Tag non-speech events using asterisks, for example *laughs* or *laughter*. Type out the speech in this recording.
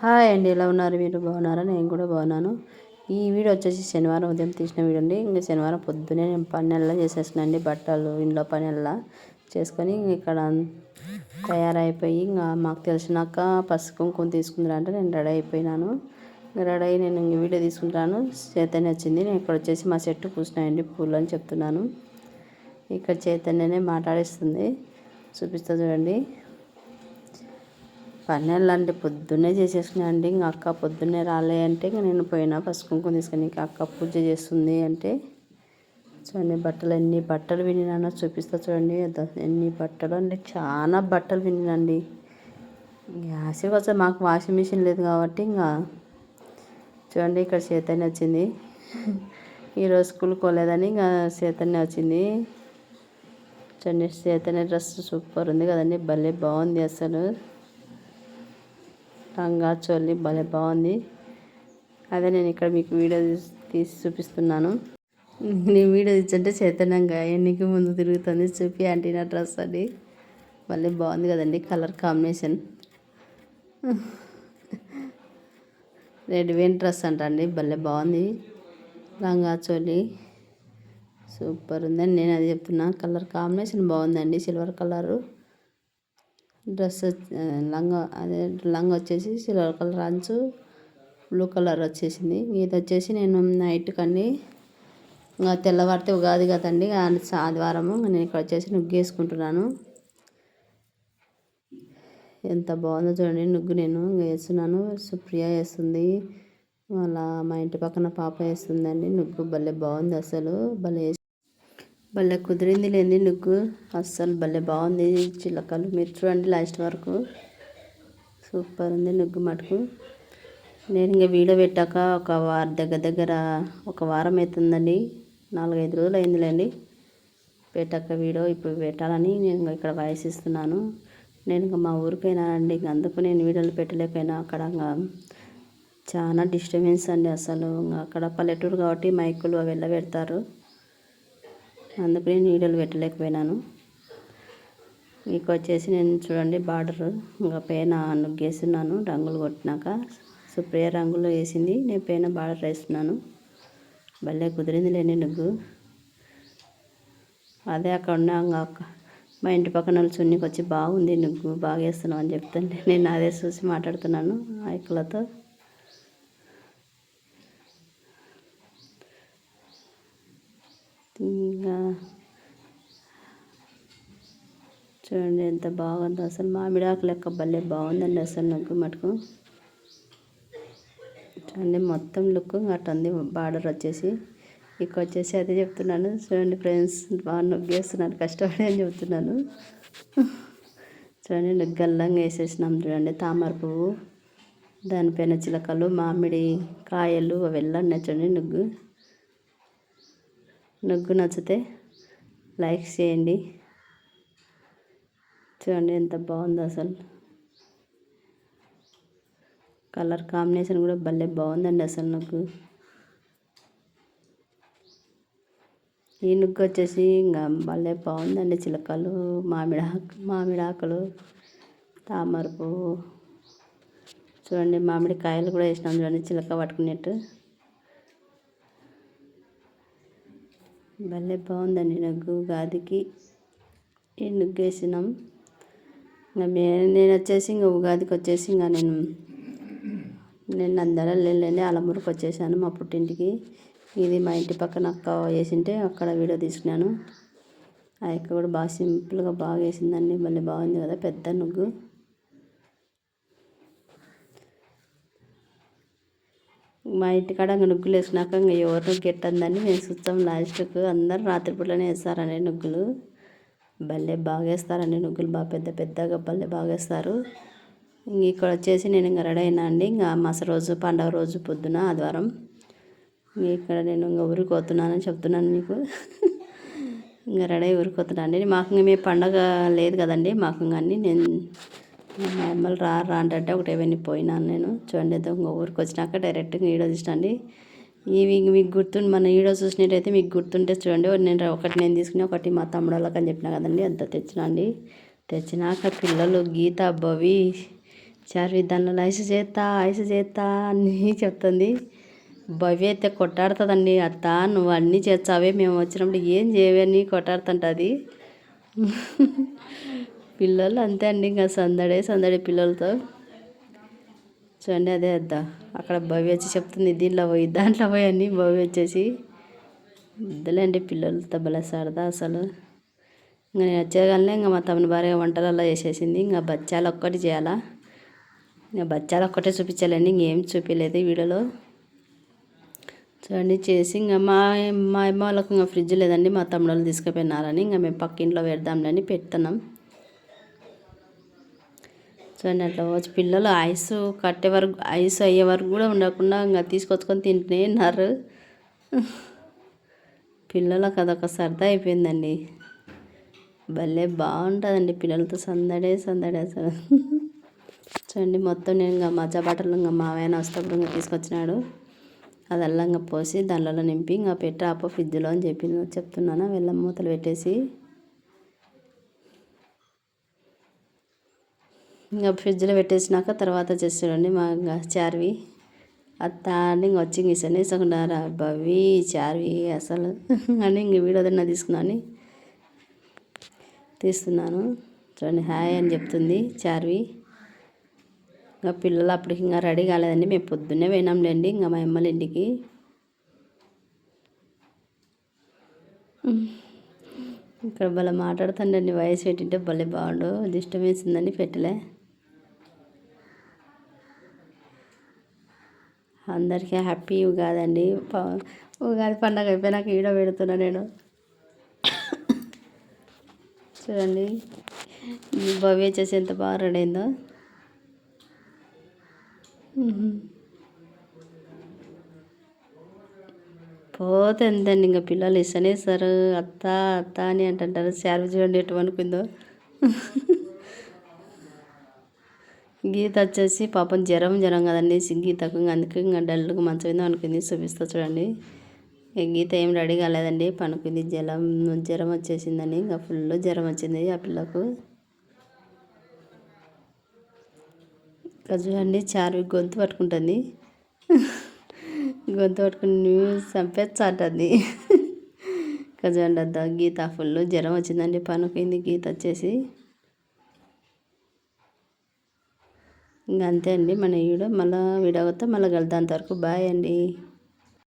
Hi అండి ఎలా ఉన్నారు? మీరు బాగున్నారా? నేను కూడా బాగున్నాను. ఈ వీడియో వచ్చేసి శనివారం ఉదయం తీసిన వీడియో అండి. ఇంకా శనివారం పొద్దునే నేను పన్నెల్లా చేసేసినండి బట్టలు ఇంట్లో పనెల్లా చేసుకొని ఇక్కడ తయారైపోయి ఇంకా మాకు తెలిసినాక పసుపు కుంకుమ తీసుకుందంటే నేను రెడీ అయిపోయినాను. రెడీ అయ్యి నేను ఇంకా వీడియో తీసుకుంటాను. చైతన్య వచ్చింది. నేను ఇక్కడ వచ్చేసి మా చెట్టు పూసినాయండి పూలు అని చెప్తున్నాను. ఇక్కడ చైతన్యనే మాట్లాడిస్తుంది. చూపిస్తా చూడండి. పని అంటే పొద్దున్నే చేసేసినా అండి. ఇంకా అక్క పొద్దున్నే రాలే అంటే ఇంక నేను పోయినా పసుపు కుంకుమ తీసుకొని ఇంకా అక్క పూజ చేస్తుంది అంటే చూడండి బట్టలు ఎన్ని బట్టలు వినినానో చూపిస్తా చూడండి. ఎన్ని బట్టలు అంటే చాలా బట్టలు వినినండి. గ్యాస్ వచ్చి మాకు వాషింగ్ మిషన్ లేదు కాబట్టి ఇంకా చూడండి ఇక్కడ చేతనే వచ్చింది. ఈరోజు స్కూల్ పోలేదని ఇంకా చేతనే వచ్చింది. చూడండి చేతనే డ్రెస్ సూపర్ ఉంది కదండి. భలే బాగుంది అసలు. లంగా చోలి భలే బాగుంది. అదే నేను ఇక్కడ మీకు వీడియో తీసి చూపిస్తున్నాను. నేను వీడియో తీసంటే చైతన్యంగా ఎన్నికి ముందు తిరుగుతుంది. చూపి నా డ్రెస్ అది భలే బాగుంది కదండి కలర్ కాంబినేషన్. రెడ్ వేన్ డ్రెస్ అంట అండి భలే బాగుంది. లంగా చోలి సూపర్ ఉందని నేను అది చెప్తున్నా. కలర్ కాంబినేషన్ బాగుందండి. Silver colour. డ్రెస్ లంగా అదే లంగా వచ్చేసి సిల్వర్ కలర్ అంచు బ్లూ కలర్ వచ్చేసింది. ఇది వచ్చేసి నేను నైట్ కండి ఇంకా తెల్లవారితే ఉగాది కదండి ఆదివారము నేను ఇక్కడ వచ్చేసి నుగ్గేసుకుంటున్నాను. ఎంత బాగుందో చూడండి నుగ్గు నేను వేస్తున్నాను. సుప్రియ వేస్తుంది వాళ్ళ మా ఇంటి పక్కన పాప వేస్తుందండి. నుగ్గు భలే బాగుంది అసలు భలే భలే కుదిరింది లేని నుగ్గు. అస్సలు భలే బాగుంది. చిలకలు మీరు చూడండి లాస్ట్ వరకు. సూపర్ ఉంది నుగ్గు మటుకు. నేను ఇంకా వీడియో పెట్టాక ఒక వారం దగ్గర దగ్గర ఒక వారం అవుతుందండి నాలుగైదు రోజులు అయిందిలేండి పెట్టాక వీడియో ఇప్పుడు పెట్టాలని నేను ఇక్కడ వాయిస్ ఇస్తున్నాను. నేను ఇంకా మా ఊరికైనా అండి ఇంక అందుకు నేను వీడియోలు పెట్టలేకపోయినా. అక్కడ చాలా డిస్టర్బెన్స్ అండి అసలు. అక్కడ పల్లెటూరు కాబట్టి మైకులు అవి వెళ్ళబెడతారు అందుకని నేను పెట్టలేకపోయినాను. మీకు వచ్చేసి నేను చూడండి బార్డర్. ఇంకా పైన నుగ్గేస్తున్నాను రంగులు కొట్టినాక. సుప్రియ రంగులు వేసింది నేను పైన బార్డర్ వేస్తున్నాను. భలే కుదిరింది లేని నుగ్గు అదే అక్కడ ఉన్న మా ఇంటి పక్కన వాళ్ళు చున్నీకి వచ్చి బాగుంది నుగ్గు బాగా వేస్తున్నావు అని చెప్తుంటే నేను అదే చూసి మాట్లాడుతున్నాను ఐకులతో ఇంకా చూడండి ఎంత బాగుందో అసలు మామిడాకు లెక్క భలే బాగుందండి అసలు నాకు మటుకు. చూడండి మొత్తం లుక్ అటుంది బార్డర్ వచ్చేసి. ఇక్కడ వచ్చేసి అదే చెప్తున్నాను. చూడండి ఫ్రెండ్స్ బాగా నొగ్గేస్తున్నాను కష్టపడి అని చెప్తున్నాను. చూడండి గల్లంగా వేసేసినాం చూడండి తామర పువ్వు. దానిపైన చిలకలు మామిడి కాయలు అవి వెళ్ళండి చూడండి నుగ్గు నగ్గు నచ్చితే లైక్ చేయండి. చూడండి ఎంత బాగుందో అసలు. కలర్ కాంబినేషన్ కూడా భలే బాగుందండి అసలు నుగ్గు ఈ నుగ్గు వచ్చేసి ఇంకా భలే బాగుందండి చిలకలు మామిడి మామిడి ఆకులు తామర పువ్వు చూడండి మామిడి కాయలు కూడా వేసినాం చూడండి చిలక పట్టుకునేట్టు. భలే బాగుందండి నగ్గు ఉగాదికి. ఈ నుగ్గు వేసినాం ఇంకా నేను వచ్చేసి ఇంకా ఉగాదికి వచ్చేసి ఇంకా నేను నేను అందరూ లేని అలమూరికొచ్చేసాను వచ్చేసాను మా పుట్టింటికి. ఇది మా ఇంటి పక్కన అక్క వేసింటే అక్కడ వీడియో తీసుకున్నాను. ఆ యొక్క కూడా బాగా సింపుల్గా బాగా వేసిందండి. మళ్ళీ బాగుంది కదా పెద్ద నుగ్గు. మా ఇంటికాడ ఇంకా నుగ్గులు వేసినాక ఇంకా ఎవరు గెట్టందని మేము చూస్తాం లాస్ట్కు. అందరు రాత్రిపూటనే వేస్తారండి నుగ్గులు. భలే బాగా వేస్తారండి నుగ్గులు. బాగా పెద్ద పెద్దగా భలే బాగా వేస్తారు. ఇంక ఇక్కడ వచ్చేసి నేను ఇంకా రెడీ అయినా అండి. ఇంకా మస రోజు పండగ రోజు పొద్దున ఆదివారం. ఇక్కడ నేను ఇంకా ఊరికి పోతున్నానని చెప్తున్నాను మీకు. *laughs* ఇంకా రెడీ ఊరికి పోతున్నా అండి. మాకు ఇంకా మీ పండగ లేదు కదండి. మాకు ఇంకా అన్నీ నేను నార్మల్ రా రా అంటే ఒకటి ఏమైనా పోయినాను నేను. చూడండి ఇంకో ఊరికి వచ్చినాక డైరెక్ట్గా ఈడో చూసినండి ఇవి మీకు గుర్తుండి మన ఈడో చూసినట్టయితే మీకు గుర్తుంటే చూడండి. నేను ఒకటి నేను తీసుకుని ఒకటి మా తమ్ముడు వాళ్ళకి అని చెప్పిన కదండి అంత తెచ్చినండి. తెచ్చినాక పిల్లలు గీత భవి చార్వి దానిలో ఐసు చేస్తా ఐసు చేస్తా అని చెప్తుంది. భవి అయితే కొట్టాడుతుందండి అత్త నువ్వు అన్నీ చేస్తావే మేము వచ్చినప్పుడు ఏం చేయవని కొట్టాడుతుంటుంది. పిల్లలు అంతే అండి ఇంకా సందడే సందడి పిల్లలతో. చూడండి అదే అద్దా. అక్కడ భవి వచ్చి చెప్తుంది దీంట్లో పోయి దాంట్లో పోయి అని భవి వచ్చేసి వద్దులేండి పిల్లలతో భలే సరదా అసలు. ఇంకా నేను వచ్చేయగలనే ఇంకా మా తమ్ముని భార్య వంటలలో చేసేసింది. ఇంకా బచ్చాలు ఒక్కటి చేయాలా? ఇంకా బచ్చాలు ఒక్కటే చూపించాలండి ఇంకేం చూపించలేదు వీడియోలో. చూడండి చేసి ఇంకా మా మా అమ్మ వాళ్ళకి ఇంకా ఫ్రిడ్జ్ లేదండి మా తమ్ముడు వాళ్ళు తీసుకుపోయినారని ఇంకా మేము పక్కింట్లో పెడదాంలని పెడుతున్నాం. చూడండి అట్లా వచ్చి పిల్లలు ఐస్ కట్టే వరకు ఐస్ అయ్యే వరకు కూడా ఉండకుండా ఇంకా తీసుకొచ్చుకొని తింటూనే ఉన్నారు పిల్లలకు అదొక సరదా అయిపోయిందండి. భలే బాగుంటుందండి పిల్లలతో సందడే సందడే అసలు. చూడండి మొత్తం నేను ఇంకా మజ్జా బట్టలు ఇంకా మావైన వస్తప్పుడు ఇంకా తీసుకొచ్చినాడు. అది అల్లంగా పోసి దానిలో నింపి ఇంకా పెట్టి ఆపో ఫ్రిడ్జ్లో అని చెప్పి చెప్తున్నాను. వెళ్ళం మూతలు పెట్టేసి ఇంకా ఫ్రిడ్జ్లో పెట్టేసినాక తర్వాత చేస్తాడండి మా ఇంకా చార్వి అత్త అని ఇంక వచ్చి ఇంక వేసుకున్నారా బవి చార్వి అసలు *laughs* అని ఇంక వీడియో తిన్నా తీసుకున్నాను తీస్తున్నాను. చూడండి హాయ్ అని చెప్తుంది చార్వి. ఇంకా పిల్లలు అప్పటికి ఇంకా రెడీ కాలేదండి మేము పొద్దున్నే పోయినాంలేండి ఇంకా మా అమ్మల ఇంటికి. ఇక్కడ భలే మాట్లాడుతుండండి వయసు పెట్టింటే భలే బాగుండు దిష్టమేసిందని పెట్టలే. అందరికీ హ్యాపీ ఉగాది అండి ఉగాది పండగ అయిపోయినాక ఈడ పెడుతున్నా నేను. చూడండి. భవ్య చేసి ఎంత బాగా రెడీ అయిందో. పోతే ఎంతండి ఇంకా పిల్లలు ఇస్తనే సార్ అత్త అత్త అని అంటుంటారు. శారీ చూడండి ఎటు అనుకుందో గీత వచ్చేసి పాపం జ్వరం జ్వరం కదండి. గీతకు అందుకే ఇంకా డల్గా మంచం అనుకుంది. చూపిస్తా చూడండి. గీత ఏం రెడీ కాలేదండి. పనుకుంది. జ్వరం జ్వరం వచ్చేసిందని ఇంకా ఫుల్ జ్వరం వచ్చింది ఆ పిల్లకు. చూడండి చారు గొంతు పట్టుకుంటుంది. గొంతు పట్టుకుని చంపేచ్చ అంటుంది చూడండి అద్దా గీత ఫుల్ జ్వరం వచ్చిందండి. పనుకుంది. గీత వచ్చేసి ఇంకా అంతే అండి. మన వీడియో మళ్ళీ వీడియో మళ్ళీ కలుద్దాం అంతవరకు బాయ్ అండి.